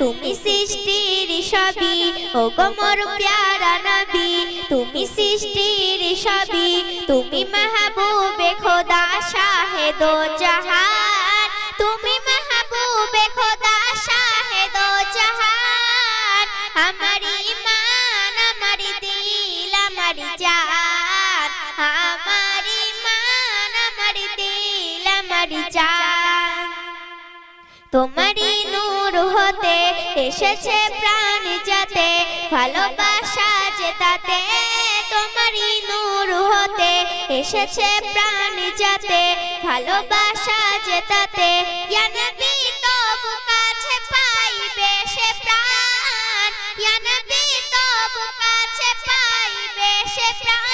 তুমি সৃষ্টির সবই ও গমর প্যারা নবী। তুমি সৃষ্টির সবই, তুমি মাহবুবে খোদা শাহেদ জাহান। তুমি মাহবুবে খোদা শাহেদ জাহান। আমার ইমান আমার দিল, আমার জান। আমার ইমান আমার দিল, আমার জান। তোমারই নূর হতে এসেছে প্রাণ যাতে, ভালোবাসা যে তাতে, তোমারই নূর হতে এসেছে প্রাণ যাতে, ভালোবাসা যে তাতে, ইয়া সে প্রাণ।